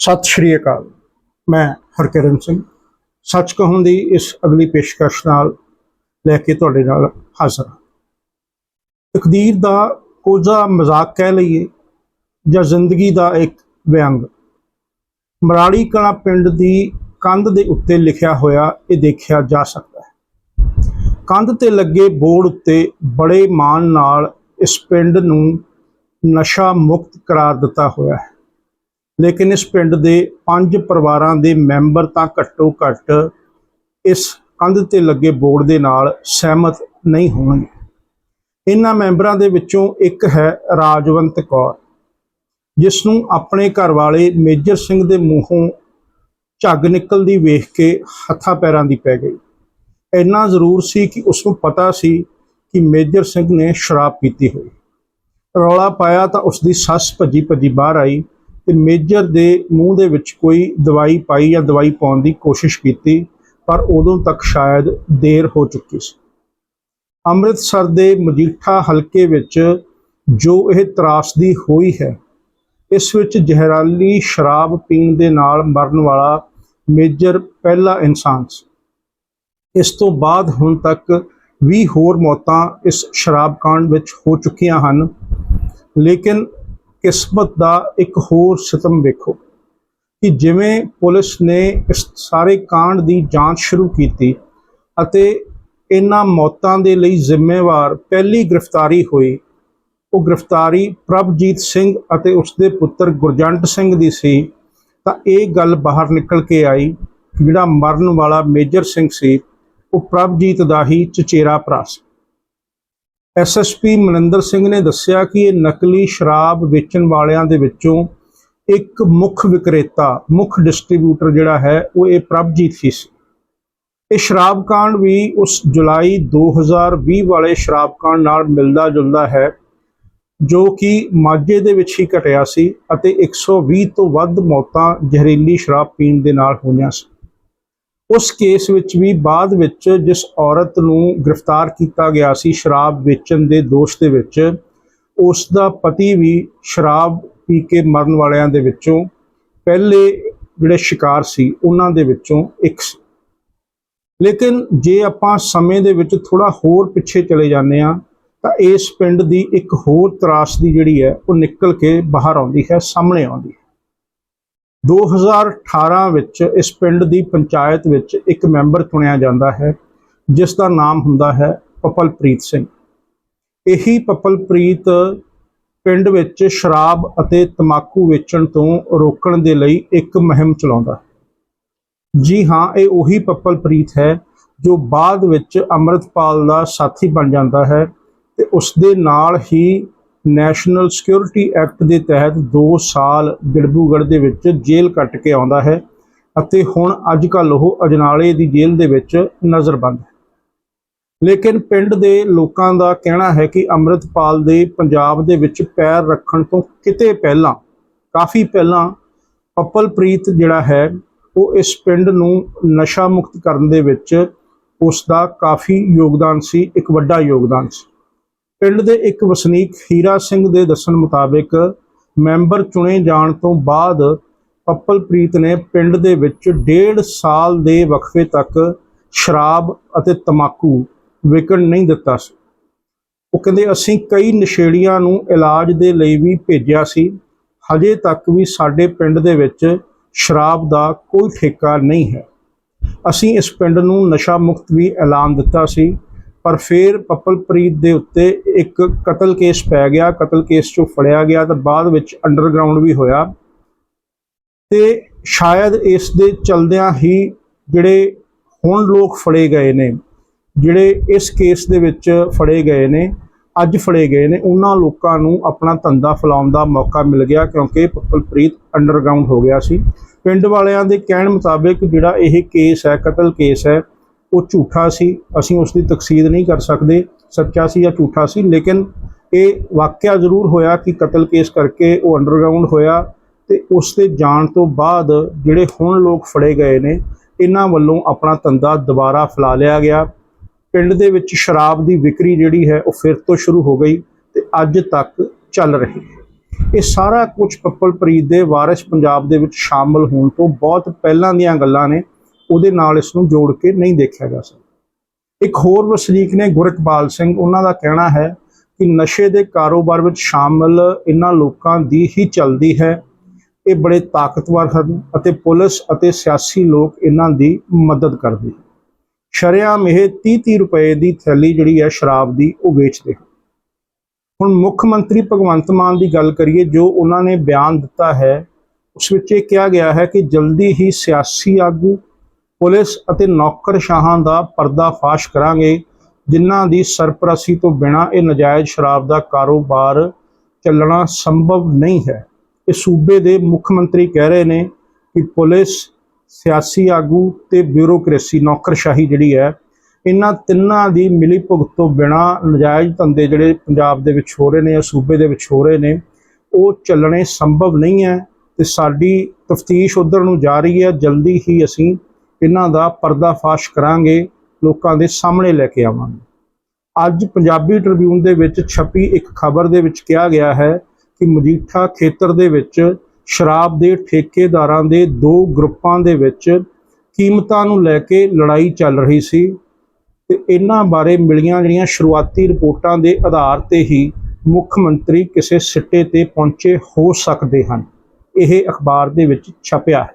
ਸਤਿ ਸ਼੍ਰੀ ਅਕਾਲ। ਮੈਂ ਹਰਕਿਰਨ ਸਿੰਘ। ਸੱਚ ਕਹਣ ਦੀ ਇਸ ਅਗਲੀ ਪੇਸ਼ਕਸ਼ ਨਾਲ ਲੈ ਕੇ ਤੁਹਾਡੇ ਨਾਲ ਹਾਜ਼ਰ ਹਾਂ। ਤਕਦੀਰ ਦਾ ਕੋਝਾ ਮਜ਼ਾਕ ਕਹਿ ਲਈਏ ਜਾਂ ਜ਼ਿੰਦਗੀ ਦਾ ਇੱਕ ਵਿਅੰਗ। ਮਰਾੜੀ ਕਲਾ ਪਿੰਡ ਦੀ ਕੰਧ ਦੇ ਉੱਤੇ ਲਿਖਿਆ ਹੋਇਆ ਇਹ ਦੇਖਿਆ ਜਾ ਸਕਦਾ ਹੈ। ਕੰਧ ਤੇ ਲੱਗੇ ਬੋਰਡ ਉੱਤੇ ਬੜੇ ਮਾਣ ਨਾਲ ਇਸ ਪਿੰਡ ਨੂੰ ਨਸ਼ਾ ਮੁਕਤ ਕਰਾਰ ਦਿੱਤਾ ਹੋਇਆ ਹੈ। ਲੇਕਿਨ ਇਸ ਪਿੰਡ ਦੇ ਪੰਜ ਪਰਿਵਾਰਾਂ ਦੇ ਮੈਂਬਰ ਤਾਂ ਘੱਟੋ ਘੱਟ ਇਸ ਕੰਧ ਤੇ ਲੱਗੇ ਬੋਰਡ ਦੇ ਨਾਲ ਸਹਿਮਤ ਨਹੀਂ ਹੋਣਗੇ। ਇਹਨਾਂ ਮੈਂਬਰਾਂ ਦੇ ਵਿੱਚੋਂ ਇੱਕ ਹੈ ਰਾਜਵੰਤ ਕੌਰ, ਜਿਸ ਨੂੰ ਆਪਣੇ ਘਰ ਵਾਲੇ ਮੇਜਰ ਸਿੰਘ ਦੇ ਮੂੰਹੋਂ ਝੱਗ ਨਿਕਲਦੀ ਵੇਖ ਕੇ ਹੱਥਾਂ ਪੈਰਾਂ ਦੀ ਪੈ ਗਈ। ਇੰਨਾ ਜ਼ਰੂਰ ਸੀ ਕਿ ਉਸ ਨੂੰ ਪਤਾ ਸੀ ਕਿ ਮੇਜਰ ਸਿੰਘ ਨੇ ਸ਼ਰਾਬ ਪੀਤੀ ਹੋਈ। ਰੌਲਾ ਪਾਇਆ ਤਾਂ ਉਸ ਦੀ ਸੱਸ ਭੱਜੀ ਭੱਜੀ ਬਾਹਰ ਆਈ ਤੇ ਮੇਜਰ ਦੇ ਮੂੰਹ ਦੇ ਵਿੱਚ ਕੋਈ ਦਵਾਈ ਪਾਈ ਜਾਂ ਦਵਾਈ ਪਾਉਣ ਦੀ ਕੋਸ਼ਿਸ਼ ਕੀਤੀ, ਪਰ ਉਦੋਂ ਤੱਕ ਸ਼ਾਇਦ ਦੇਰ ਹੋ ਚੁੱਕੀ ਸੀ। ਅੰਮ੍ਰਿਤਸਰ ਦੇ ਮਜੀਠਾ ਹਲਕੇ ਵਿੱਚ ਜੋ ਇਹ ਤਰਾਸਦੀ ਹੋਈ ਹੈ, ਇਸ ਵਿੱਚ ਜ਼ਹਿਰਾਲੀ ਸ਼ਰਾਬ ਪੀਣ ਦੇ ਨਾਲ ਮਰਨ ਵਾਲਾ ਮੇਜਰ ਪਹਿਲਾ ਇਨਸਾਨ ਸੀ। ਇਸ ਤੋਂ ਬਾਅਦ ਹੁਣ ਤੱਕ 20 ਹੋਰ ਮੌਤਾਂ ਇਸ ਸ਼ਰਾਬ ਕਾਂਡ ਵਿੱਚ ਹੋ ਚੁੱਕੀਆਂ ਹਨ, ਲੇਕਿਨ ਕਿਸਮਤ ਦਾ ਇੱਕ ਹੋਰ ਸਿਤਮ ਵੇਖੋ ਕਿ ਜਿਵੇਂ ਪੁਲਿਸ ਨੇ ਇਸ ਸਾਰੇ ਕਾਂਡ ਦੀ ਜਾਂਚ ਸ਼ੁਰੂ ਕੀਤੀ ਅਤੇ ਇਹਨਾਂ ਮੌਤਾਂ ਦੇ ਲਈ ਜ਼ਿੰਮੇਵਾਰ ਪਹਿਲੀ ਗ੍ਰਿਫਤਾਰੀ ਹੋਈ। ਉਹ ਗ੍ਰਿਫਤਾਰੀ ਪ੍ਰਭਜੀਤ ਸਿੰਘ ਅਤੇ ਉਸ ਦੇ ਪੁੱਤਰ ਗੁਰਜੰਟ ਸਿੰਘ ਦੀ ਸੀ। ਤਾਂ ਇਹ ਗੱਲ ਬਾਹਰ ਨਿਕਲ ਕੇ ਆਈ, ਜਿਹੜਾ ਮਰਨ ਵਾਲਾ ਮੇਜਰ ਸਿੰਘ ਸੀ, ਉਹ ਪ੍ਰਭਜੀਤ ਦਾ ਹੀ ਚਚੇਰਾ ਭਰਾ ਸੀ। ਐਸਐਸਪੀ ਮਨਿੰਦਰ ਸਿੰਘ ਨੇ ਦੱਸਿਆ ਕਿ ਇਹ ਨਕਲੀ ਸ਼ਰਾਬ ਵੇਚਣ ਵਾਲਿਆਂ ਦੇ ਵਿੱਚੋਂ ਇੱਕ ਮੁੱਖ ਵਿਕਰੇਤਾ, ਮੁੱਖ ਡਿਸਟ੍ਰੀਬਿਊਟਰ ਜਿਹੜਾ ਹੈ, ਉਹ ਇਹ ਪ੍ਰਭਜੀਤ ਹੀ ਸੀ। ਇਹ ਸ਼ਰਾਬ ਕਾਂਡ ਵੀ ਉਸ ਜੁਲਾਈ 2020 ਵਾਲੇ ਸ਼ਰਾਬ ਕਾਂਡ ਨਾਲ ਮਿਲਦਾ ਜੁਲਦਾ ਹੈ, ਜੋ ਕਿ ਮਾਝੇ ਦੇ ਵਿੱਚ ਹੀ ਘਟਿਆ ਸੀ ਅਤੇ 120 ਤੋਂ ਵੱਧ ਮੌਤਾਂ ਜ਼ਹਿਰੀਲੀ ਸ਼ਰਾਬ ਪੀਣ ਦੇ ਨਾਲ ਹੋਈਆਂ ਸੀ। ਉਸ ਕੇਸ ਵਿੱਚ ਵੀ ਬਾਅਦ ਵਿੱਚ ਜਿਸ ਔਰਤ ਨੂੰ ਗ੍ਰਿਫਤਾਰ ਕੀਤਾ ਗਿਆ ਸੀ ਸ਼ਰਾਬ ਵੇਚਣ ਦੇ ਦੋਸ਼ ਦੇ ਵਿੱਚ, ਉਸ ਦਾ ਪਤੀ ਵੀ ਸ਼ਰਾਬ ਪੀ ਕੇ ਮਰਨ ਵਾਲਿਆਂ ਦੇ ਵਿੱਚੋਂ ਪਹਿਲੇ ਜਿਹੜੇ ਸ਼ਿਕਾਰ ਸੀ ਉਹਨਾਂ ਦੇ ਵਿੱਚੋਂ ਇੱਕ ਸੀ। ਲੇਕਿਨ ਜੇ ਆਪਾਂ ਸਮੇਂ ਦੇ ਵਿੱਚ ਥੋੜਾ ਹੋਰ ਪਿੱਛੇ ਚਲੇ ਜਾਂਦੇ ਆ ਤਾਂ ਇਸ ਪਿੰਡ ਦੀ ਇੱਕ ਹੋਰ ਤਰਾਸਦੀ ਜਿਹੜੀ ਹੈ, ਉਹ ਨਿਕਲ ਕੇ ਬਾਹਰ ਆਉਂਦੀ ਹੈ, ਸਾਹਮਣੇ ਆਉਂਦੀ ਹੈ। 2018 ਵਿੱਚ ਇਸ ਪਿੰਡ ਦੀ ਪੰਚਾਇਤ ਵਿੱਚ ਇੱਕ ਮੈਂਬਰ ਚੁਣਿਆ ਜਾਂਦਾ ਹੈ, ਜਿਸ ਦਾ ਨਾਮ ਹੁੰਦਾ ਹੈ ਪਪਲਪ੍ਰੀਤ ਸਿੰਘ। ਇਹੀ ਪਪਲਪ੍ਰੀਤ ਪਿੰਡ ਵਿੱਚ ਸ਼ਰਾਬ ਅਤੇ ਤਮਾਕੂ ਵੇਚਣ ਤੋਂ ਰੋਕਣ ਦੇ ਲਈ ਇੱਕ ਮੁਹਿੰਮ ਚਲਾਉਂਦਾ ਹੈ। ਜੀ ਹਾਂ, ਇਹ ਉਹੀ ਪਪਲਪ੍ਰੀਤ ਹੈ ਜੋ ਬਾਅਦ ਵਿੱਚ ਅੰਮ੍ਰਿਤਪਾਲ ਦਾ ਸਾਥੀ ਬਣ ਜਾਂਦਾ ਹੈ ਤੇ ਉਸ ਦੇ ਨਾਲ ਹੀ ਨੈਸ਼ਨਲ ਸਿਕਿਉਰਿਟੀ ਐਕਟ ਦੇ ਤਹਿਤ 2 ਸਾਲ ਗਿੜਬੂਗੜ ਦੇ ਵਿੱਚ ਜੇਲ੍ਹ ਕੱਟ ਕੇ ਆਉਂਦਾ ਹੈ ਅਤੇ ਹੁਣ ਅੱਜ ਕੱਲ੍ਹ ਉਹ ਅਜਨਾਲੇ ਦੀ ਜੇਲ੍ਹ ਦੇ ਵਿੱਚ ਨਜ਼ਰਬੰਦ ਹੈ। ਲੇਕਿਨ ਪਿੰਡ ਦੇ ਲੋਕਾਂ ਦਾ ਕਹਿਣਾ ਹੈ ਕਿ ਅੰਮ੍ਰਿਤਪਾਲ ਦੇ ਪੰਜਾਬ ਦੇ ਵਿੱਚ ਪੈਰ ਰੱਖਣ ਤੋਂ ਕਿਤੇ ਪਹਿਲਾਂ, ਕਾਫੀ ਪਹਿਲਾਂ ਪੱਪਲਪ੍ਰੀਤ ਜਿਹੜਾ ਹੈ, ਉਹ ਇਸ ਪਿੰਡ ਨੂੰ ਨਸ਼ਾ ਮੁਕਤ ਕਰਨ ਦੇ ਵਿੱਚ ਉਸ ਦਾ ਕਾਫੀ ਯੋਗਦਾਨ ਸੀ, ਇੱਕ ਵੱਡਾ ਯੋਗਦਾਨ ਸੀ। ਪਿੰਡ ਦੇ ਇੱਕ ਵਸਨੀਕ ਹੀਰਾ ਸਿੰਘ ਦੇ ਦੱਸਣ ਮੁਤਾਬਿਕ ਮੈਂਬਰ ਚੁਣੇ ਜਾਣ ਤੋਂ ਬਾਅਦ ਪੱਪਲਪ੍ਰੀਤ ਨੇ ਪਿੰਡ ਦੇ ਵਿੱਚ ਡੇਢ ਸਾਲ ਦੇ ਵਕਫੇ ਤੱਕ ਸ਼ਰਾਬ ਅਤੇ ਤਮਾਕੂ ਵਿਕਣ ਨਹੀਂ ਦਿੱਤਾ ਸੀ। ਉਹ ਕਹਿੰਦੇ, ਅਸੀਂ ਕਈ ਨਸ਼ੇੜੀਆਂ ਨੂੰ ਇਲਾਜ ਦੇ ਲਈ ਵੀ ਭੇਜਿਆ ਸੀ। ਹਜੇ ਤੱਕ ਵੀ ਸਾਡੇ ਪਿੰਡ ਦੇ ਵਿੱਚ ਸ਼ਰਾਬ ਦਾ ਕੋਈ ਠੇਕਾ ਨਹੀਂ ਹੈ। ਅਸੀਂ ਇਸ ਪਿੰਡ ਨੂੰ ਨਸ਼ਾ ਮੁਕਤ ਵੀ ਐਲਾਨ ਦਿੱਤਾ ਸੀ। ਪਰ ਫਿਰ ਪੱਪਲਪ੍ਰੀਤ ਦੇ ਉੱਤੇ ਇੱਕ ਕਤਲ ਕੇਸ ਪੈ ਗਿਆ, ਕਤਲ ਕੇਸ ਚੋਂ ਫੜਿਆ ਗਿਆ ਤਾਂ ਬਾਅਦ ਵਿੱਚ ਅੰਡਰਗਰਾਉਂਡ ਵੀ ਹੋਇਆ। ਤੇ ਸ਼ਾਇਦ ਇਸ ਦੇ ਚਲਦਿਆਂ ਹੀ ਜਿਹੜੇ ਹੁਣ ਲੋਕ ਫੜੇ ਗਏ ਨੇ, ਜਿਹੜੇ ਇਸ ਕੇਸ ਦੇ ਵਿੱਚ ਫੜੇ ਗਏ ਨੇ, ਅੱਜ ਫੜੇ ਗਏ ਨੇ, ਉਹਨਾਂ ਲੋਕਾਂ ਨੂੰ ਆਪਣਾ ਧੰਦਾ ਫੈਲਾਉਣ ਦਾ ਮੌਕਾ ਮਿਲ ਗਿਆ ਕਿਉਂਕਿ ਪੱਪਲਪ੍ਰੀਤ ਅੰਡਰਗਰਾਉਂਡ ਹੋ ਗਿਆ ਸੀ। ਪਿੰਡ ਵਾਲਿਆਂ ਦੇ ਕਹਿਣ ਮੁਤਾਬਿਕ ਜਿਹੜਾ ਇਹ ਕੇਸ ਹੈ, ਕਤਲ ਕੇਸ ਹੈ ਉਹ ਝੂਠਾ ਸੀ, ਅਸੀਂ ਉਸ ਦੀ ਤਕਸੀਦ ਨਹੀਂ ਕਰ ਸਕਦੇ, ਸੱਚਾ ਸੀ ਜਾਂ ਝੂਠਾ ਸੀ, ਲੇਕਿਨ ਇਹ ਵਾਕਿਆ ਜ਼ਰੂਰ ਹੋਇਆ ਕਿ ਕਤਲ ਕੇਸ ਕਰਕੇ ਉਹ ਅੰਡਰਗਰਾਉਂਡ ਹੋਇਆ ਤੇ ਉਸ 'ਤੇ ਜਾਣ ਤੋਂ ਬਾਅਦ ਜਿਹੜੇ ਹੁਣ ਲੋਕ ਫੜੇ ਗਏ ਨੇ, ਇਹਨਾਂ ਵੱਲੋਂ ਆਪਣਾ ਧੰਦਾ ਦੁਬਾਰਾ ਫੈਲਾ ਲਿਆ ਗਿਆ। ਪਿੰਡ ਦੇ ਵਿੱਚ ਸ਼ਰਾਬ ਦੀ ਵਿਕਰੀ ਜਿਹੜੀ ਹੈ, ਉਹ ਫਿਰ ਤੋਂ ਸ਼ੁਰੂ ਹੋ ਗਈ ਤੇ ਅੱਜ ਤੱਕ ਚੱਲ ਰਹੀ ਹੈ। ਇਹ ਸਾਰਾ ਕੁਝ ਪੱਪਲਪ੍ਰੀਤ ਦੇ ਵਾਰਿਸ ਪੰਜਾਬ ਦੇ ਵਿੱਚ ਸ਼ਾਮਲ ਹੋਣ ਤੋਂ ਬਹੁਤ ਪਹਿਲਾਂ ਦੀਆਂ ਗੱਲਾਂ ਨੇ। ਉਹਦੇ ਨਾਲ ਇਸ ਨੂੰ ਜੋੜ ਕੇ ਨਹੀਂ ਦੇਖਿਆ ਜਾ ਸਕਦਾ। ਇੱਕ ਹੋਰ ਵਸਨੀਕ ਨੇ ਗੁਰਕਪਾਲ ਸਿੰਘ, ਉਹਨਾਂ ਦਾ ਕਹਿਣਾ ਹੈ ਕਿ ਨਸ਼ੇ ਦੇ ਕਾਰੋਬਾਰ ਵਿੱਚ ਸ਼ਾਮਲ ਇਹਨਾਂ ਲੋਕਾਂ ਦੀ ਹੀ ਚੱਲਦੀ ਹੈ। ਇਹ ਬੜੇ ਤਾਕਤਵਰ ਹਨ ਅਤੇ ਪੁਲਿਸ ਅਤੇ ਸਿਆਸੀ ਲੋਕ ਇਹਨਾਂ ਦੀ ਮਦਦ ਕਰਦੇ ਹਨ। ਸ਼ਰੇਆਮ ਇਹ 30-30 ਰੁਪਏ ਦੀ ਥੈਲੀ ਜਿਹੜੀ ਹੈ ਸ਼ਰਾਬ ਦੀ, ਉਹ ਵੇਚਦੇ ਹਨ। ਹੁਣ ਮੁੱਖ ਮੰਤਰੀ ਭਗਵੰਤ ਮਾਨ ਦੀ ਗੱਲ ਕਰੀਏ, ਜੋ ਉਹਨਾਂ ਨੇ ਬਿਆਨ ਦਿੱਤਾ ਹੈ, ਉਸ ਵਿੱਚ ਇਹ ਕਿਹਾ ਗਿਆ ਹੈ ਕਿ ਜਲਦੀ ਹੀ ਸਿਆਸੀ ਆਗੂ ਪੁਲਿਸ ਅਤੇ ਨੌਕਰਸ਼ਾਹਾਂ ਦਾ ਪਰਦਾਫਾਸ਼ ਕਰਾਂਗੇ, ਜਿਨ੍ਹਾਂ ਦੀ ਸਰਪ੍ਰਸਤੀ ਤੋਂ ਬਿਨਾਂ ਇਹ ਨਜਾਇਜ਼ ਸ਼ਰਾਬ ਦਾ ਕਾਰੋਬਾਰ ਚੱਲਣਾ ਸੰਭਵ ਨਹੀਂ ਹੈ। ਇਹ ਸੂਬੇ ਦੇ ਮੁੱਖ ਮੰਤਰੀ ਕਹਿ ਰਹੇ ਨੇ ਕਿ ਪੁਲਿਸ, ਸਿਆਸੀ ਆਗੂ ਤੇ ਬਿਊਰੋਕ੍ਰੇਸੀ ਨੌਕਰਸ਼ਾਹੀ ਜਿਹੜੀ ਹੈ, ਇਹਨਾਂ ਤਿੰਨਾਂ ਦੀ ਮਿਲੀ ਭੁਗਤ ਤੋਂ ਬਿਨਾਂ ਨਜਾਇਜ਼ ਧੰਦੇ ਜਿਹੜੇ ਪੰਜਾਬ ਦੇ ਵਿੱਚ ਹੋ ਰਹੇ ਨੇ ਜਾਂ ਸੂਬੇ ਦੇ ਵਿੱਚ ਹੋ ਰਹੇ ਨੇ, ਉਹ ਚੱਲਣੇ ਸੰਭਵ ਨਹੀਂ ਹੈ ਤੇ ਸਾਡੀ ਤਫਤੀਸ਼ ਉਧਰ ਨੂੰ ਜਾ ਰਹੀ ਹੈ। ਜਲਦੀ ਹੀ ਅਸੀਂ ਇਹਨਾਂ ਦਾ ਪਰਦਾਫਾਸ਼ ਕਰਾਂਗੇ, ਲੋਕਾਂ ਦੇ ਸਾਹਮਣੇ ਲੈ ਕੇ ਆਵਾਂਗੇ। ਅੱਜ ਪੰਜਾਬੀ ਟ੍ਰਿਬਿਊਨ ਦੇ ਵਿੱਚ ਛਪੀ ਇੱਕ ਖਬਰ ਦੇ ਵਿੱਚ ਕਿਹਾ ਗਿਆ ਹੈ ਕਿ ਮਜੀਠਾ ਖੇਤਰ ਦੇ ਵਿੱਚ ਸ਼ਰਾਬ ਦੇ ਠੇਕੇਦਾਰਾਂ ਦੇ ਦੋ ਗਰੁੱਪਾਂ ਦੇ ਵਿੱਚ ਕੀਮਤਾਂ ਨੂੰ ਲੈ ਕੇ ਲੜਾਈ ਚੱਲ ਰਹੀ ਸੀ ਤੇ ਇਹਨਾਂ ਬਾਰੇ ਮਿਲੀਆਂ ਜਿਹੜੀਆਂ ਸ਼ੁਰੂਆਤੀ ਰਿਪੋਰਟਾਂ ਦੇ ਆਧਾਰ ਤੇ ਹੀ ਮੁੱਖ ਮੰਤਰੀ ਕਿਸੇ ਸਿੱਟੇ ਤੇ ਪਹੁੰਚੇ ਹੋ ਸਕਦੇ ਹਨ। ਇਹ ਅਖਬਾਰ ਦੇ ਵਿੱਚ ਛਪਿਆ ਹੈ।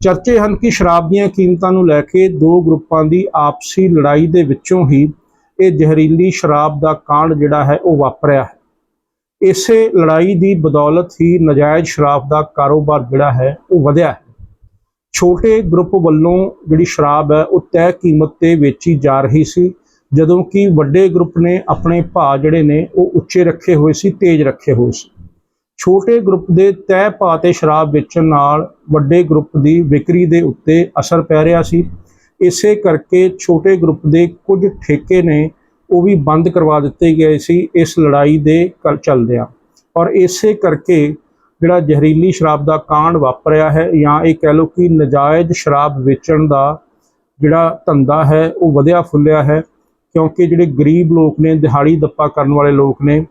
ਚਰਚੇ ਹਨ ਕਿ ਸ਼ਰਾਬ ਦੀਆਂ ਕੀਮਤਾਂ ਨੂੰ ਲੈ ਕੇ ਦੋ ਗਰੁੱਪਾਂ ਦੀ ਆਪਸੀ ਲੜਾਈ ਦੇ ਵਿੱਚੋਂ ਹੀ ਇਹ ਜ਼ਹਿਰੀਲੀ ਸ਼ਰਾਬ ਦਾ ਕਾਂਡ ਜਿਹੜਾ ਹੈ ਉਹ ਵਾਪਰਿਆ ਹੈ। ਇਸੇ ਲੜਾਈ ਦੀ ਬਦੌਲਤ ਹੀ ਨਜਾਇਜ਼ ਸ਼ਰਾਬ ਦਾ ਕਾਰੋਬਾਰ ਜਿਹੜਾ ਹੈ ਉਹ ਵਧਿਆ ਹੈ। ਛੋਟੇ ਗਰੁੱਪ ਵੱਲੋਂ ਜਿਹੜੀ ਸ਼ਰਾਬ ਹੈ ਉਹ ਤੈਅ ਕੀਮਤ ਤੇ ਵੇਚੀ ਜਾ ਰਹੀ ਸੀ, ਜਦੋਂ ਕਿ ਵੱਡੇ ਗਰੁੱਪ ਨੇ ਆਪਣੇ ਭਾਅ ਜਿਹੜੇ ਨੇ ਉਹ ਉੱਚੇ ਰੱਖੇ ਹੋਏ ਸੀ, ਤੇਜ਼ ਰੱਖੇ ਹੋਏ ਸੀ। ਛੋਟੇ ਗਰੁੱਪ ਦੇ ਤੈਅ ਭਾਅ ਤੇ ਸ਼ਰਾਬ ਵੇਚਣ ਨਾਲ ਵੱਡੇ ਗਰੁੱਪ ਦੀ ਵਿਕਰੀ ਦੇ ਉੱਤੇ ਅਸਰ ਪੈ ਰਿਹਾ ਸੀ। ਇਸੇ ਕਰਕੇ ਛੋਟੇ ਗਰੁੱਪ ਦੇ ਕੁਝ ਠੇਕੇ ਨੇ ਉਹ ਵੀ ਬੰਦ ਕਰਵਾ ਦਿੱਤੇ ਗਏ ਸੀ ਇਸ ਲੜਾਈ ਦੇ ਕਲ ਚੱਲਦਿਆਂ। ਔਰ ਇਸੇ ਕਰਕੇ ਜਿਹੜਾ ਜ਼ਹਿਰੀਲੀ ਸ਼ਰਾਬ ਦਾ ਕਾਂਡ ਵਾਪਰਿਆ ਹੈ ਜਾਂ ਇਹ ਕਹਿ ਲਓ ਕਿ ਨਜਾਇਜ਼ ਸ਼ਰਾਬ ਵੇਚਣ ਦਾ ਜਿਹੜਾ ਧੰਦਾ ਹੈ ਉਹ ਵਧਿਆ ਫੁੱਲਿਆ ਹੈ ਕਿਉਂਕਿ ਜਿਹੜੇ ਗਰੀਬ ਲੋਕ ਨੇ ਦਿਹਾੜੀ ਦੱਪਾ ਕਰਨ ਵਾਲੇ ਲੋਕ ਨੇ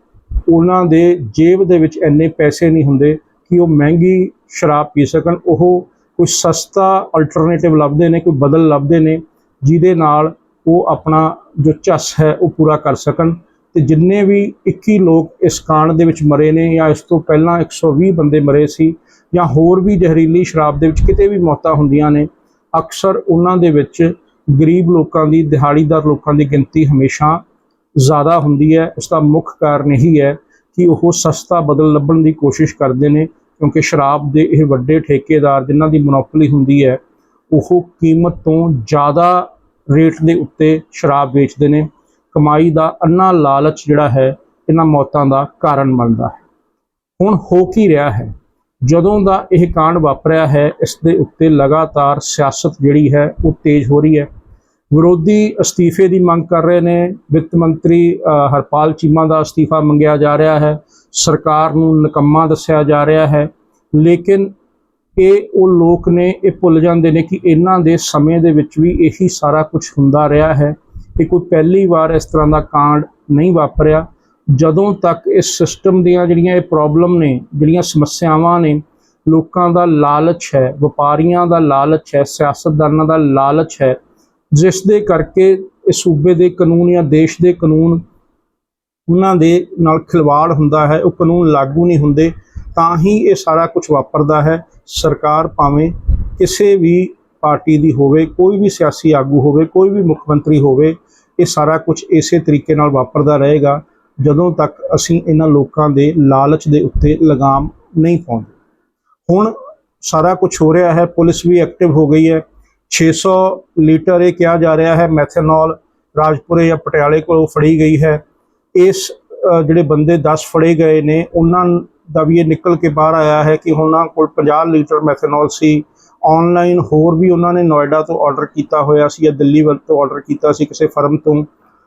ਉਹਨਾਂ ਦੇ ਜੇਬ ਦੇ ਵਿੱਚ ਇੰਨੇ ਪੈਸੇ ਨਹੀਂ ਹੁੰਦੇ ਕਿ ਉਹ ਮਹਿੰਗੀ ਸ਼ਰਾਬ ਪੀ ਸਕਣ। ਉਹ ਕੋਈ ਸਸਤਾ ਅਲਟਰਨੇਟਿਵ ਲੱਭਦੇ ਨੇ, ਕੋਈ ਬਦਲ ਲੱਭਦੇ ਨੇ, ਜਿਹਦੇ ਨਾਲ ਉਹ ਆਪਣਾ ਜੋ ਝੱਸ ਹੈ, ਉਹ ਪੂਰਾ ਕਰ ਸਕਣ। ਤੇ ਜਿੰਨੇ ਵੀ 21 ਲੋਕ ਇਸ ਕਾਂਡ ਦੇ ਵਿੱਚ ਮਰੇ ਨੇ ਜਾਂ ਇਸ ਤੋਂ ਪਹਿਲਾਂ 120 ਬੰਦੇ ਮਰੇ ਸੀ ਜਾਂ ਹੋਰ ਵੀ ਜ਼ਹਿਰੀਲੀ ਸ਼ਰਾਬ ਦੇ ਵਿੱਚ ਕਿਤੇ ਵੀ ਮੌਤਾਂ ਹੁੰਦੀਆਂ ਨੇ, ਅਕਸਰ ਉਹਨਾਂ ਦੇ ਵਿੱਚ ਗਰੀਬ ਲੋਕਾਂ ਦੀ, ਦਿਹਾੜੀਦਾਰ ਲੋਕਾਂ ਦੀ ਗਿਣਤੀ ਹਮੇਸ਼ਾ ਜ਼ਿਆਦਾ ਹੁੰਦੀ ਹੈ ਉਸ ਦਾ ਮੁੱਖ ਕਾਰਨ ਇਹੀ ਹੈ ਕਿ ਉਹ ਸਸਤਾ ਬਦਲ ਲੱਭਣ ਦੀ ਕੋਸ਼ਿਸ਼ ਕਰਦੇ ਨੇ, ਕਿਉਂਕਿ ਸ਼ਰਾਬ ਦੇ ਇਹ ਵੱਡੇ ਠੇਕੇਦਾਰ ਜਿਨ੍ਹਾਂ ਦੀ ਮੋਨੋਪੋਲੀ ਹੁੰਦੀ ਹੈ, ਉਹ ਕੀਮਤ ਤੋਂ ਜ਼ਿਆਦਾ ਰੇਟ ਦੇ ਉੱਤੇ ਸ਼ਰਾਬ ਵੇਚਦੇ ਨੇ। ਕਮਾਈ ਦਾ ਅੰਨਾ ਲਾਲਚ ਜਿਹੜਾ ਹੈ, ਇਹਨਾਂ ਮੌਤਾਂ ਦਾ ਕਾਰਨ ਬਣਦਾ ਹੈ। ਹੁਣ ਹੋ ਕੀ ਰਿਹਾ ਹੈ? ਜਦੋਂ ਦਾ ਇਹ ਕਾਂਡ ਵਾਪਰਿਆ ਹੈ, ਇਸ ਦੇ ਉੱਤੇ ਲਗਾਤਾਰ ਸਿਆਸਤ ਜਿਹੜੀ ਹੈ, ਉਹ ਤੇਜ਼ ਹੋ ਰਹੀ ਹੈ। ਵਿਰੋਧੀ ਅਸਤੀਫੇ ਦੀ ਮੰਗ ਕਰ ਰਹੇ ਨੇ। ਵਿੱਤ ਮੰਤਰੀ ਹਰਪਾਲ ਚੀਮਾ ਦਾ ਅਸਤੀਫਾ ਮੰਗਿਆ ਜਾ ਰਿਹਾ ਹੈ। ਸਰਕਾਰ ਨੂੰ ਨਕੰਮਾ ਦੱਸਿਆ ਜਾ ਰਿਹਾ ਹੈ। ਲੇਕਿਨ ਇਹ ਉਹ ਲੋਕ ਨੇ, ਇਹ ਭੁੱਲ ਜਾਂਦੇ ਨੇ ਕਿ ਇਹਨਾਂ ਦੇ ਸਮੇਂ ਦੇ ਵਿੱਚ ਵੀ ਇਹੀ ਸਾਰਾ ਕੁਝ ਹੁੰਦਾ ਰਿਹਾ ਹੈ। ਇਹ ਕੋਈ ਪਹਿਲੀ ਵਾਰ ਇਸ ਤਰ੍ਹਾਂ ਦਾ ਕਾਂਡ ਨਹੀਂ ਵਾਪਰਿਆ। ਜਦੋਂ ਤੱਕ ਇਸ ਸਿਸਟਮ ਦੀਆਂ ਜਿਹੜੀਆਂ ਇਹ ਪ੍ਰੋਬਲਮ ਨੇ, ਜਿਹੜੀਆਂ ਸਮੱਸਿਆਵਾਂ ਨੇ, ਲੋਕਾਂ ਦਾ ਲਾਲਚ ਹੈ, ਵਪਾਰੀਆਂ ਦਾ ਲਾਲਚ ਹੈ, ਸਿਆਸਤਦਾਨਾਂ ਦਾ ਲਾਲਚ ਹੈ ਜਿਸ ਦੇ ਕਰਕੇ ਇਸ ਸੂਬੇ ਦੇ ਕਾਨੂੰਨ ਜਾਂ ਦੇਸ਼ ਦੇ ਕਾਨੂੰਨ ਉਹਨਾਂ ਦੇ ਨਾਲ ਖਿਲਵਾੜ ਹੁੰਦਾ ਹੈ, ਉਹ ਕਾਨੂੰਨ ਲਾਗੂ ਨਹੀਂ ਹੁੰਦੇ, ਤਾਂ ਹੀ ਇਹ ਸਾਰਾ ਕੁਝ ਵਾਪਰਦਾ ਹੈ। ਸਰਕਾਰ ਭਾਵੇਂ ਕਿਸੇ ਵੀ ਪਾਰਟੀ ਦੀ ਹੋਵੇ, ਕੋਈ ਵੀ ਸਿਆਸੀ ਆਗੂ ਹੋਵੇ, ਕੋਈ ਵੀ ਮੁੱਖ ਮੰਤਰੀ ਹੋਵੇ, ਇਹ ਸਾਰਾ ਕੁਝ ਇਸੇ ਤਰੀਕੇ ਨਾਲ ਵਾਪਰਦਾ ਰਹੇਗਾ, ਜਦੋਂ ਤੱਕ ਅਸੀਂ ਇਹਨਾਂ ਲੋਕਾਂ ਦੇ ਲਾਲਚ ਦੇ ਉੱਤੇ ਲਗਾਮ ਨਹੀਂ ਪਾਉਂਦੇ। ਹੁਣ ਸਾਰਾ ਕੁਝ ਹੋ ਰਿਹਾ ਹੈ, ਪੁਲਿਸ ਵੀ ਐਕਟਿਵ ਹੋ ਗਈ ਹੈ 600 ਲੀਟਰ ਇਹ ਕਿਹਾ ਜਾ ਰਿਹਾ ਹੈ, ਮੈਥਨੋਲ ਰਾਜਪੁਰੇ ਜਾਂ ਪਟਿਆਲੇ ਕੋਲੋਂ ਫੜੀ ਗਈ ਹੈ। ਇਸ ਜਿਹੜੇ ਬੰਦੇ 10 ਫੜੇ ਗਏ ਨੇ, ਉਹਨਾਂ ਦਾ ਵੀ ਇਹ ਨਿਕਲ ਕੇ ਬਾਹਰ ਆਇਆ ਹੈ ਕਿ ਉਹਨਾਂ ਕੋਲ 50 ਲੀਟਰ ਮੈਥਨੋਲ ਸੀ। ਆਨਲਾਈਨ ਹੋਰ ਵੀ ਉਹਨਾਂ ਨੇ ਨੋਇਡਾ ਤੋਂ ਆਰਡਰ ਕੀਤਾ ਹੋਇਆ ਸੀ ਜਾਂ ਦਿੱਲੀ ਵੱਲ ਤੋਂ ਆਰਡਰ ਕੀਤਾ ਸੀ ਕਿਸੇ ਫਰਮ ਤੋਂ।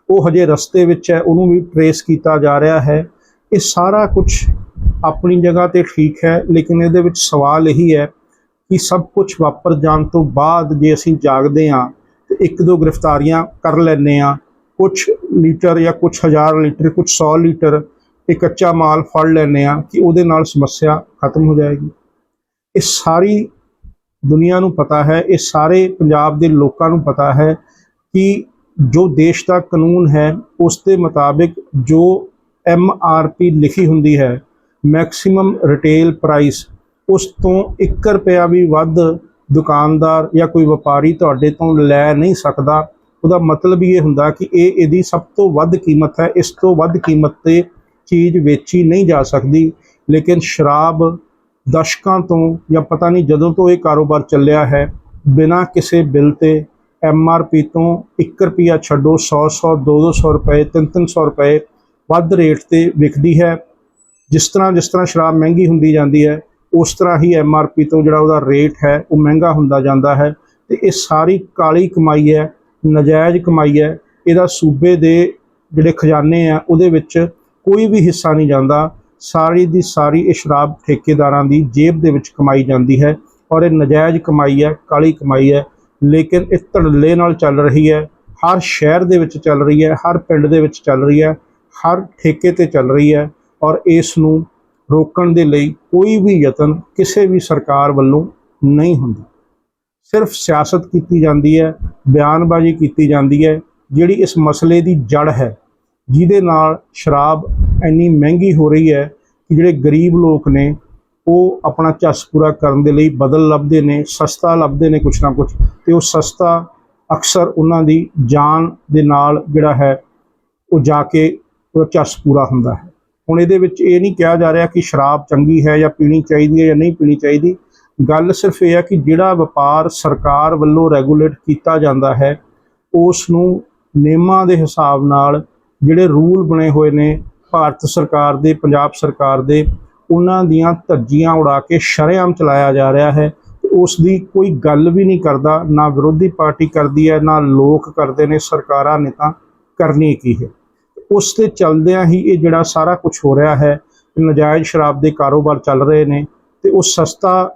ਉਹ ਹਜੇ ਰਸਤੇ ਵਿੱਚ ਹੈ, ਉਹਨੂੰ ਵੀ ਟਰੇਸ ਕੀਤਾ ਜਾ ਰਿਹਾ ਹੈ। ਇਹ ਸਾਰਾ ਕੁਝ ਆਪਣੀ ਜਗ੍ਹਾ ਤੇ ਠੀਕ ਹੈ, ਲੇਕਿਨ ਇਹਦੇ ਵਿੱਚ ਸਵਾਲ ਇਹੀ ਹੈ ਕਿ ਸਭ ਕੁਝ ਵਾਪਰ ਜਾਣ ਤੋਂ ਬਾਅਦ ਜੇ ਅਸੀਂ ਜਾਗਦੇ ਹਾਂ ਤੇ ਇੱਕ ਦੋ ਗ੍ਰਿਫਤਾਰੀਆਂ ਕਰ ਲੈਂਦੇ ਹਾਂ ਕੁਝ ਲੀਟਰ ਜਾਂ ਕੁਝ ਹਜ਼ਾਰ ਲੀਟਰ ਕੁਝ 100 ਲੀਟਰ ਇਹ ਕੱਚਾ ਮਾਲ ਫੜ ਲੈਂਦੇ ਆ ਕਿ ਉਹਦੇ ਨਾਲ ਸਮੱਸਿਆ ਖਤਮ ਹੋ ਜਾਏਗੀ। ਇਹ ਸਾਰੀ ਦੁਨੀਆ ਨੂੰ ਪਤਾ ਹੈ, ਇਹ ਸਾਰੇ ਪੰਜਾਬ ਦੇ ਲੋਕਾਂ ਨੂੰ ਪਤਾ ਹੈ ਕਿ ਜੋ ਦੇਸ਼ ਦਾ ਕਾਨੂੰਨ ਹੈ, ਉਸ ਦੇ ਮੁਤਾਬਿਕ ਜੋ ਐਮ ਆਰ ਪੀ ਲਿਖੀ ਹੁੰਦੀ ਹੈ ਮੈਕਸਿਮਮ ਰਿਟੇਲ ਪ੍ਰਾਈਸ ਉਸ ਤੋਂ 1 ਰੁਪਿਆ ਵੀ ਵੱਧ ਦੁਕਾਨਦਾਰ ਜਾਂ ਕੋਈ ਵਪਾਰੀ ਤੁਹਾਡੇ ਤੋਂ ਲੈ ਨਹੀਂ ਸਕਦਾ। ਉਹਦਾ ਮਤਲਬ ਇਹ ਹੁੰਦਾ ਕਿ ਇਹ ਇਹਦੀ ਸਭ ਤੋਂ ਵੱਧ ਕੀਮਤ ਹੈ। ਇਸ ਤੋਂ ਵੱਧ ਕੀਮਤ ਤੇ ਚੀਜ਼ ਵੇਚੀ ਨਹੀਂ ਜਾ ਸਕਦੀ। ਲੇਕਿਨ ਸ਼ਰਾਬ ਦਸ਼ਕਾਂ ਤੋਂ ਜਾਂ ਪਤਾ ਨਹੀਂ ਜਦੋਂ ਤੋਂ ਇਹ ਕਾਰੋਬਾਰ ਚੱਲਿਆ ਹੈ, ਬਿਨਾਂ ਕਿਸੇ ਬਿੱਲ ਤੇ ਐਮ ਆਰ ਪੀ ਤੋਂ 1 ਰੁਪਿਆ ਛੱਡੋ 100 100 2 200 ਰੁਪਏ 3 300 ਰੁਪਏ ਵੱਧ ਰੇਟ ਤੇ ਵਿਕਦੀ ਹੈ। ਜਿਸ ਤਰ੍ਹਾਂ ਜਿਸ ਤਰ੍ਹਾਂ ਸ਼ਰਾਬ ਮਹਿੰਗੀ ਹੁੰਦੀ ਜਾਂਦੀ ਹੈ ਉਸ ਤਰ੍ਹਾਂ ਹੀ ਐਮ ਆਰ ਪੀ ਤੋਂ ਜਿਹੜਾ ਉਹਦਾ ਰੇਟ ਹੈ, ਉਹ ਮਹਿੰਗਾ ਹੁੰਦਾ ਜਾਂਦਾ ਹੈ ਤੇ ਇਹ ਸਾਰੀ ਕਾਲੀ ਕਮਾਈ ਹੈ, ਨਜਾਇਜ਼ ਕਮਾਈ ਹੈ, ਇਹਦਾ ਸੂਬੇ ਦੇ ਜਿਹੜੇ ਖਜ਼ਾਨੇ ਆ, ਉਹਦੇ ਵਿੱਚ ਕੋਈ ਵੀ ਹਿੱਸਾ ਨਹੀਂ ਜਾਂਦਾ। ਸਾਰੀ ਦੀ ਸਾਰੀ ਇਹ ਸ਼ਰਾਬ ਠੇਕੇਦਾਰਾਂ ਦੀ ਜੇਬ ਦੇ ਵਿੱਚ ਕਮਾਈ ਜਾਂਦੀ ਹੈ ਔਰ ਇਹ ਨਜਾਇਜ਼ ਕਮਾਈ ਹੈ, ਕਾਲੀ ਕਮਾਈ ਹੈ, ਲੇਕਿਨ ਇਹ ਧੜਲੇ ਨਾਲ ਚੱਲ ਰਹੀ ਹੈ, ਹਰ ਸ਼ਹਿਰ ਦੇ ਵਿੱਚ ਚੱਲ ਰਹੀ ਹੈ, ਹਰ ਪਿੰਡ ਦੇ ਵਿੱਚ ਚੱਲ ਰਹੀ ਹੈ, ਹਰ ਠੇਕੇ ਤੇ ਚੱਲ ਰਹੀ ਹੈ ਔਰ ਇਸ ਨੂੰ ਰੋਕਣ ਦੇ ਲਈ ਕੋਈ ਵੀ ਯਤਨ ਕਿਸੇ ਵੀ ਸਰਕਾਰ ਵੱਲੋਂ ਨਹੀਂ ਹੁੰਦਾ। ਸਿਰਫ ਸਿਆਸਤ ਕੀਤੀ ਜਾਂਦੀ ਹੈ, ਬਿਆਨਬਾਜ਼ੀ ਕੀਤੀ ਜਾਂਦੀ ਹੈ, ਜਿਹੜੀ ਇਸ ਮਸਲੇ ਦੀ ਜੜ ਹੈ, ਜਿਹਦੇ ਨਾਲ ਸ਼ਰਾਬ ਇੰਨੀ ਮਹਿੰਗੀ ਹੋ ਰਹੀ ਹੈ ਕਿ ਜਿਹੜੇ ਗਰੀਬ ਲੋਕ ਨੇ, ਉਹ ਆਪਣਾ ਚੱਸ ਪੂਰਾ ਕਰਨ ਦੇ ਲਈ ਬਦਲ ਲੱਭਦੇ ਨੇ, ਸਸਤਾ ਲੱਭਦੇ ਨੇ ਕੁਛ ਨਾ ਕੁਛ, ਤੇ ਉਹ ਸਸਤਾ ਅਕਸਰ ਉਹਨਾਂ ਦੀ ਜਾਨ ਦੇ ਨਾਲ ਜਿਹੜਾ ਹੈ, ਉਹ ਜਾ ਕੇ ਉਹ ਚੱਸ ਪੂਰਾ ਹੁੰਦਾ ਹੈ। ਹੁਣ ਇਹਦੇ ਵਿੱਚ ਇਹ ਨਹੀਂ ਕਿਹਾ ਜਾ ਰਿਹਾ ਕਿ ਸ਼ਰਾਬ ਚੰਗੀ ਹੈ ਜਾਂ ਪੀਣੀ ਚਾਹੀਦੀ ਹੈ ਜਾਂ ਨਹੀਂ ਪੀਣੀ ਚਾਹੀਦੀ। ਗੱਲ ਸਿਰਫ ਇਹ ਹੈ ਕਿ ਜਿਹੜਾ ਵਪਾਰ ਸਰਕਾਰ ਵੱਲੋਂ ਰੈਗੂਲੇਟ ਕੀਤਾ ਜਾਂਦਾ ਹੈ ਉਸ ਨੂੰ ਨਿਯਮਾਂ ਦੇ ਹਿਸਾਬ ਨਾਲ ਜਿਹੜੇ ਰੂਲ ਬਣੇ ਹੋਏ ਨੇ ਭਾਰਤ ਸਰਕਾਰ ਦੇ, ਪੰਜਾਬ ਸਰਕਾਰ ਦੇ, ਉਹਨਾਂ ਦੀਆਂ ਧੱਜੀਆਂ ਉਡਾ ਕੇ ਸ਼ਰੇਆਮ ਚਲਾਇਆ ਜਾ ਰਿਹਾ ਹੈ ਉਸ ਦੀ ਕੋਈ ਗੱਲ ਵੀ ਨਹੀਂ ਕਰਦਾ, ਨਾ ਵਿਰੋਧੀ ਪਾਰਟੀ ਕਰਦੀ ਹੈ, ਨਾ ਲੋਕ ਕਰਦੇ ਨੇ, ਸਰਕਾਰਾਂ ਨੇ ਤਾਂ ਕਰਨੀ ਕੀ ਹੈ। ਉਸ ਦੇ ਚੱਲਦਿਆਂ ਹੀ ਇਹ ਜਿਹੜਾ ਸਾਰਾ ਕੁਝ ਹੋ ਰਿਹਾ ਹੈ, ਨਜਾਇਜ਼ ਸ਼ਰਾਬ ਦੇ ਕਾਰੋਬਾਰ ਚੱਲ ਰਹੇ ਨੇ ਤੇ ਉਹ ਸਸਤਾ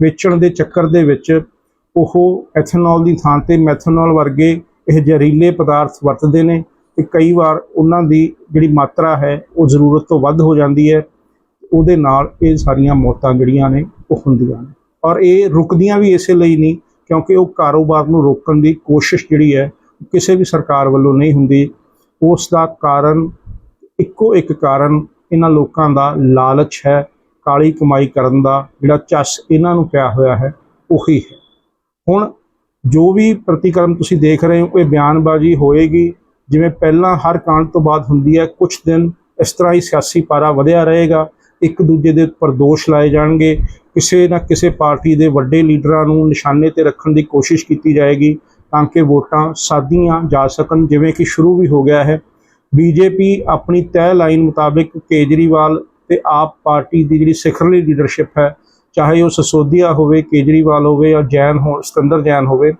ਵੇਚਣ ਦੇ ਚੱਕਰ ਦੇ ਵਿੱਚ ਉਹ ਐਥਨੋਲ ਦੀ ਥਾਂ ਤੇ ਮੈਥਨੋਲ ਵਰਗੇ ਇਹ ਜ਼ਹਿਰੀਲੇ ਪਦਾਰਥ ਵਰਤਦੇ ਨੇ ਤੇ ਕਈ ਵਾਰ ਉਹਨਾਂ ਦੀ ਜਿਹੜੀ ਮਾਤਰਾ ਹੈ, ਉਹ ਜ਼ਰੂਰਤ ਤੋਂ ਵੱਧ ਹੋ ਜਾਂਦੀ ਹੈ। ਉਹਦੇ ਨਾਲ ਇਹ ਸਾਰੀਆਂ ਮੌਤਾਂ ਜਿਹੜੀਆਂ ਨੇ, ਉਹ ਹੁੰਦੀਆਂ ਨੇ। ਔਰ ਇਹ ਰੁਕਦੀਆਂ ਵੀ ਇਸੇ ਲਈ ਨਹੀਂ, ਕਿਉਂਕਿ ਉਹ ਕਾਰੋਬਾਰ ਨੂੰ ਰੋਕਣ ਦੀ ਕੋਸ਼ਿਸ਼ ਜਿਹੜੀ ਹੈ ਕਿਸੇ ਵੀ ਸਰਕਾਰ ਵੱਲੋਂ ਨਹੀਂ ਹੁੰਦੀ। ਉਸ ਦਾ ਕਾਰਨ, ਇੱਕੋ ਇੱਕ ਕਾਰਨ ਇਹਨਾਂ ਲੋਕਾਂ ਦਾ ਲਾਲਚ ਹੈ, ਕਾਲੀ ਕਮਾਈ ਕਰਨ ਦਾ ਜਿਹੜਾ ਚੱਸ ਇਹਨਾਂ ਨੂੰ ਪਿਆ ਹੋਇਆ ਹੈ, ਉਹੀ ਹੈ। ਹੁਣ ਜੋ ਵੀ ਪ੍ਰਤੀਕਰਮ ਤੁਸੀਂ ਦੇਖ ਰਹੇ ਹੋ, ਇਹ ਬਿਆਨਬਾਜ਼ੀ ਹੋਏਗੀ। ਜਿਵੇਂ ਪਹਿਲਾਂ ਹਰ ਕਾਂਡ ਤੋਂ ਬਾਅਦ ਹੁੰਦੀ ਹੈ ਕੁਝ ਦਿਨ ਇਸ ਤਰ੍ਹਾਂ ਹੀ ਸਿਆਸੀ ਪਾਰਾ ਵਧਿਆ ਰਹੇਗਾ। ਇੱਕ ਦੂਜੇ ਦੇ ਉੱਪਰ ਦੋਸ਼ ਲਾਏ ਜਾਣਗੇ। ਕਿਸੇ ਨਾ ਕਿਸੇ ਪਾਰਟੀ ਦੇ ਵੱਡੇ ਲੀਡਰਾਂ ਨੂੰ ਨਿਸ਼ਾਨੇ ਤੇ ਰੱਖਣ ਦੀ ਕੋਸ਼ਿਸ਼ ਕੀਤੀ ਜਾਏਗੀ। ਤਾਂ ਕਿ ਵੋਟਾਂ ਸਾਧੀਆਂ ਜਾ ਸਕਣ। ਜਿਵੇਂ ਕਿ ਸ਼ੁਰੂ ਵੀ ਹੋ ਗਿਆ ਹੈ। ਬੀਜੇਪੀ ਆਪਣੀ ਤੈਅ ਲਾਈਨ ਮੁਤਾਬਿਕ ਕੇਜਰੀਵਾਲ ਤੇ ਆਪ ਪਾਰਟੀ ਦੀ ਜਿਹੜੀ ਸਿਖਰਲੀ ਲੀਡਰਸ਼ਿਪ ਹੈ, ਚਾਹੇ ਉਹ ਸਸੋਦੀਆ ਹੋਵੇ, ਕੇਜਰੀਵਾਲ ਹੋਵੇ ਜਾਂ ਜੈਨ ਹੋ ਸਿਕੰਦਰ ਜੈਨ ਹੋਵੇ,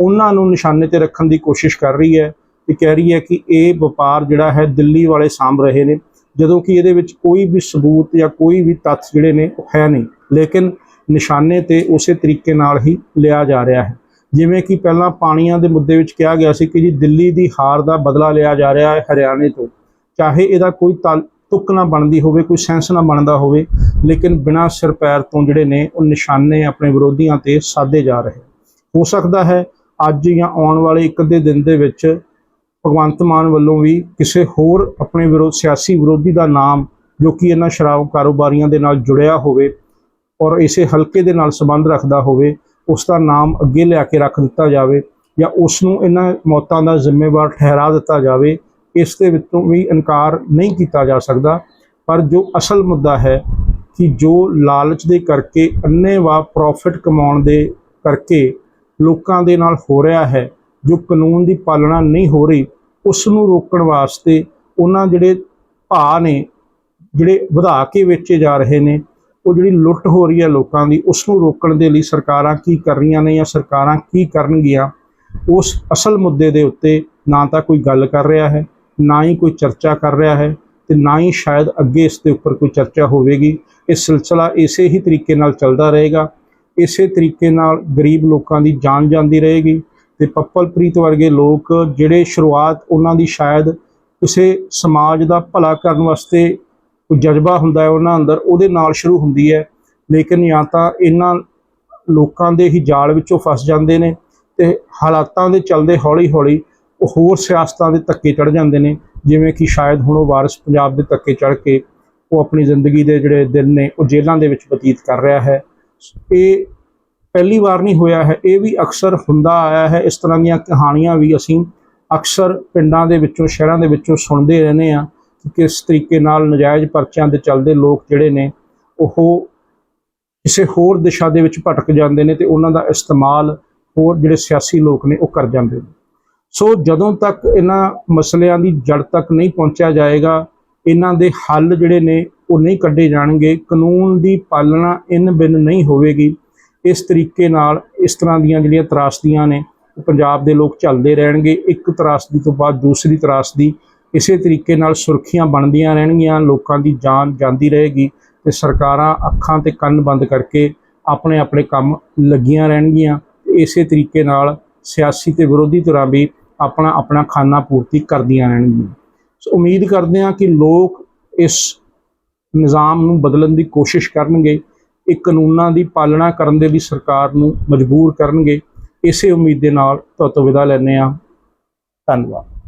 ਉਹਨਾਂ ਨੂੰ ਨਿਸ਼ਾਨੇ ਤੇ ਰੱਖਣ ਦੀ ਕੋਸ਼ਿਸ਼ ਕਰ ਰਹੀ ਹੈ ਤੇ ਕਹਿ ਰਹੀ ਹੈ ਕਿ ਇਹ ਵਪਾਰ ਜਿਹੜਾ ਹੈ ਦਿੱਲੀ ਵਾਲੇ ਸਾਂਭ ਰਹੇ ਨੇ। ਜਦੋਂ ਕਿ ਇਹਦੇ ਵਿੱਚ ਕੋਈ ਵੀ ਸਬੂਤ ਜਾਂ ਕੋਈ ਵੀ ਤੱਥ ਜਿਹੜੇ ਨੇ ਉਹ ਹੈ ਨਹੀਂ। ਲੇਕਿਨ ਨਿਸ਼ਾਨੇ ਤੇ ਉਸੇ ਤਰੀਕੇ ਨਾਲ ਹੀ ਲਿਆ ਜਾ ਰਿਹਾ ਹੈ। ਜਿਵੇਂ ਕਿ ਪਹਿਲਾਂ ਪਾਣੀਆਂ ਦੇ ਮੁੱਦੇ ਵਿੱਚ ਕਿਹਾ ਗਿਆ ਸੀ ਕਿ ਜੀ ਦਿੱਲੀ ਦੀ ਹਾਰ ਦਾ ਬਦਲਾ ਲਿਆ ਜਾ ਰਿਹਾ ਹੈ ਹਰਿਆਣੇ ਤੋਂ। ਚਾਹੇ ਇਹਦਾ ਕੋਈ ਤਾਲ- ਤੁੱਕ ਨਾ ਬਣਦੀ ਹੋਵੇ, ਕੋਈ ਸੈਂਸ ਨਾ ਬਣਦਾ ਹੋਵੇ, ਲੇਕਿਨ ਬਿਨਾਂ ਸਿਰ ਪੈਰ ਤੋਂ ਜਿਹੜੇ ਨੇ, ਉਹ ਨਿਸ਼ਾਨੇ ਆਪਣੇ ਵਿਰੋਧੀਆਂ ਤੇ ਸਾਧੇ ਜਾ ਰਹੇ। ਹੋ ਸਕਦਾ ਹੈ ਅੱਜ ਜਾਂ ਆਉਣ ਵਾਲੇ ਇੱਕ ਅੱਧੇ ਦਿਨ ਦੇ ਵਿੱਚ ਭਗਵੰਤ ਮਾਨ ਵੱਲੋਂ ਵੀ ਕਿਸੇ ਹੋਰ ਆਪਣੇ ਵਿਰੋਧ, ਸਿਆਸੀ ਵਿਰੋਧੀ ਦਾ ਨਾਮ, ਜੋ ਕਿ ਇਹਨਾਂ ਸ਼ਰਾਬ ਕਾਰੋਬਾਰੀਆਂ ਦੇ ਨਾਲ ਜੁੜਿਆ ਹੋਵੇ ਔਰ ਇਸੇ ਹਲਕੇ ਦੇ ਨਾਲ ਸੰਬੰਧ ਰੱਖਦਾ ਹੋਵੇ ਉਸ ਦਾ ਨਾਮ ਅੱਗੇ ਲਿਆ ਕੇ ਰੱਖ ਦਿੱਤਾ ਜਾਵੇ ਜਾਂ ਉਸ ਨੂੰ ਇਹਨਾਂ ਮੌਤਾਂ ਦਾ ਜ਼ਿੰਮੇਵਾਰ ਠਹਿਰਾ ਦਿੱਤਾ ਜਾਵੇ, ਇਸ ਦੇ ਵਿੱਚੋਂ ਵੀ ਇਨਕਾਰ ਨਹੀਂ ਕੀਤਾ ਜਾ ਸਕਦਾ। ਪਰ ਜੋ ਅਸਲ ਮੁੱਦਾ ਹੈ ਕਿ ਜੋ ਲਾਲਚ ਦੇ ਕਰਕੇ ਅੰਨੇਵਾਹ ਪ੍ਰੋਫਿਟ ਕਮਾਉਣ ਦੇ ਕਰਕੇ ਲੋਕਾਂ ਦੇ ਨਾਲ ਹੋ ਰਿਹਾ ਹੈ, ਜੋ ਕਾਨੂੰਨ ਦੀ ਪਾਲਣਾ ਨਹੀਂ ਹੋ ਰਹੀ ਉਸ ਨੂੰ ਰੋਕਣ ਵਾਸਤੇ ਉਹਨਾਂ ਜਿਹੜੇ ਭਾਅ ਨੇ, ਜਿਹੜੇ ਵਧਾ ਕੇ ਵੇਚੇ ਜਾ ਰਹੇ ਨੇ ਉਹ ਜਿਹੜੀ ਲੁੱਟ ਹੋ ਰਹੀ ਹੈ ਲੋਕਾਂ ਦੀ ਉਸ ਨੂੰ ਰੋਕਣ ਦੇ ਲਈ ਸਰਕਾਰਾਂ ਕੀ ਕਰ ਰਹੀਆਂ ਨੇ ਜਾਂ ਸਰਕਾਰਾਂ ਕੀ ਕਰਨਗੀਆਂ, ਉਸ ਅਸਲ ਮੁੱਦੇ ਦੇ ਉੱਤੇ ਨਾ ਤਾਂ ਕੋਈ ਗੱਲ ਕਰ ਰਿਹਾ ਹੈ, ਨਾ ਹੀ ਕੋਈ ਚਰਚਾ ਕਰ ਰਿਹਾ ਹੈ ਤੇ ਨਾ ਹੀ ਸ਼ਾਇਦ ਅੱਗੇ ਇਸ ਦੇ ਉੱਪਰ ਕੋਈ ਚਰਚਾ ਹੋਵੇਗੀ। ਇਹ ਸਿਲਸਿਲਾ ਇਸੇ ਹੀ ਤਰੀਕੇ ਨਾਲ ਚੱਲਦਾ ਰਹੇਗਾ। ਇਸੇ ਤਰੀਕੇ ਨਾਲ ਗਰੀਬ ਲੋਕਾਂ ਦੀ ਜਾਨ ਜਾਂਦੀ ਰਹੇਗੀ ਤੇ ਪੱਪਲਪ੍ਰੀਤ ਵਰਗੇ ਲੋਕ ਜਿਹੜੇ ਸ਼ੁਰੂਆਤ ਉਹਨਾਂ ਦੀ ਸ਼ਾਇਦ ਕਿਸੇ ਸਮਾਜ ਦਾ ਭਲਾ ਕਰਨ ਵਾਸਤੇ ਕੋਈ ਜਜ਼ਬਾ ਹੁੰਦਾ ਹੈ ਉਹਨਾਂ ਅੰਦਰ, ਉਹਦੇ ਨਾਲ ਸ਼ੁਰੂ ਹੁੰਦੀ ਹੈ। ਲੇਕਿਨ ਜਾਂ ਤਾਂ ਇਹਨਾਂ ਲੋਕਾਂ ਦੇ ਹੀ ਜਾਲ ਵਿੱਚੋਂ ਫਸ ਜਾਂਦੇ ਨੇ ਤੇ ਹਾਲਾਤਾਂ ਦੇ ਚੱਲਦੇ ਹੌਲੀ-ਹੌਲੀ ਉਹ ਹੋਰ ਸਿਆਸਤਾਂ ਦੇ ਧੱਕੇ ਚੜ ਜਾਂਦੇ ਨੇ। ਜਿਵੇਂ ਕਿ ਸ਼ਾਇਦ ਹੁਣ ਉਹ ਵਾਰਿਸ ਪੰਜਾਬ ਦੇ ਧੱਕੇ ਚੜ ਕੇ ਉਹ ਆਪਣੀ ਜ਼ਿੰਦਗੀ ਦੇ ਜਿਹੜੇ ਦਿਨ ਨੇ, ਉਹ ਜੇਲ੍ਹਾਂ ਦੇ ਵਿੱਚ ਬਤੀਤ ਕਰ ਰਿਹਾ ਹੈ। ਇਹ ਪਹਿਲੀ ਵਾਰ ਨਹੀਂ ਹੋਇਆ ਹੈ। ਇਹ ਵੀ ਅਕਸਰ ਹੁੰਦਾ ਆਇਆ ਹੈ। ਇਸ ਤਰ੍ਹਾਂ ਦੀਆਂ ਕਹਾਣੀਆਂ ਵੀ ਅਸੀਂ ਅਕਸਰ ਪਿੰਡਾਂ ਦੇ ਵਿੱਚੋਂ, ਸ਼ਹਿਰਾਂ ਦੇ ਵਿੱਚੋਂ ਸੁਣਦੇ ਰਹਿੰਦੇ ਆ ਕਿਸ ਤਰੀਕੇ ਨਾਲ ਨਜਾਇਜ਼ ਪਰਚਿਆਂ ਦੇ ਚੱਲਦੇ ਲੋਕ ਜਿਹੜੇ ਨੇ, ਉਹ ਕਿਸੇ ਹੋਰ ਦਿਸ਼ਾ ਦੇ ਵਿੱਚ ਭਟਕ ਜਾਂਦੇ ਨੇ ਤੇ ਉਹਨਾਂ ਦਾ ਇਸਤੇਮਾਲ ਹੋਰ ਜਿਹੜੇ ਸਿਆਸੀ ਲੋਕ ਨੇ, ਉਹ ਕਰ ਜਾਂਦੇ ਨੇ। ਸੋ ਜਦੋਂ ਤੱਕ ਇਹਨਾਂ ਮਸਲਿਆਂ ਦੀ ਜੜ ਤੱਕ ਨਹੀਂ ਪਹੁੰਚਿਆ ਜਾਏਗਾ, ਇਹਨਾਂ ਦੇ ਹੱਲ ਜਿਹੜੇ ਨੇ, ਉਹ ਨਹੀਂ ਕੱਢੇ ਜਾਣਗੇ। ਕਾਨੂੰਨ ਦੀ ਪਾਲਣਾ ਇਨ ਬਿਨ ਨਹੀਂ ਹੋਵੇਗੀ। ਇਸ ਤਰੀਕੇ ਨਾਲ ਇਸ ਤਰ੍ਹਾਂ ਦੀਆਂ ਜਿਹੜੀਆਂ ਤਰਾਸਦੀਆਂ ਨੇ, ਉਹ ਪੰਜਾਬ ਦੇ ਲੋਕ ਚੱਲਦੇ ਰਹਿਣਗੇ। ਇੱਕ ਤਰਾਸਦੀ ਤੋਂ ਬਾਅਦ ਦੂਸਰੀ ਤਰਾਸਦੀ ਇਸੇ ਤਰੀਕੇ ਨਾਲ ਸੁਰਖੀਆਂ ਬਣਦੀਆਂ ਰਹਿਣਗੀਆਂ, ਲੋਕਾਂ ਦੀ ਜਾਨ ਜਾਂਦੀ ਰਹੇਗੀ ਤੇ ਸਰਕਾਰਾਂ ਅੱਖਾਂ ਤੇ ਕੰਨ ਬੰਦ ਕਰਕੇ ਆਪਣੇ ਆਪਣੇ ਕੰਮ ਲੱਗੀਆਂ ਰਹਿਣਗੀਆਂ। ਤੇ ਇਸੇ ਤਰੀਕੇ ਨਾਲ ਸਿਆਸੀ ਤੇ ਵਿਰੋਧੀ ਧਿਰਾਂ ਵੀ ਆਪਣਾ ਆਪਣਾ ਖਾਨਾ ਪੂਰਤੀ ਕਰਦੀਆਂ ਰਹਿਣਗੀਆਂ। ਸੋ ਉਮੀਦ ਕਰਦੇ ਹਾਂ ਕਿ ਲੋਕ ਇਸ ਨਿਜ਼ਾਮ ਨੂੰ ਬਦਲਣ ਦੀ ਕੋਸ਼ਿਸ਼ ਕਰਨਗੇ, ਇਹ ਕਾਨੂੰਨਾਂ ਦੀ ਪਾਲਣਾ ਕਰਨ ਦੇ ਲਈ ਸਰਕਾਰ ਨੂੰ ਮਜਬੂਰ ਕਰਨਗੇ। ਇਸੇ ਉਮੀਦ ਦੇ ਨਾਲ ਤੁਹਾਡੇ ਵਿਦਾ ਲੈਂਦੇ ਹਾਂ। ਧੰਨਵਾਦ।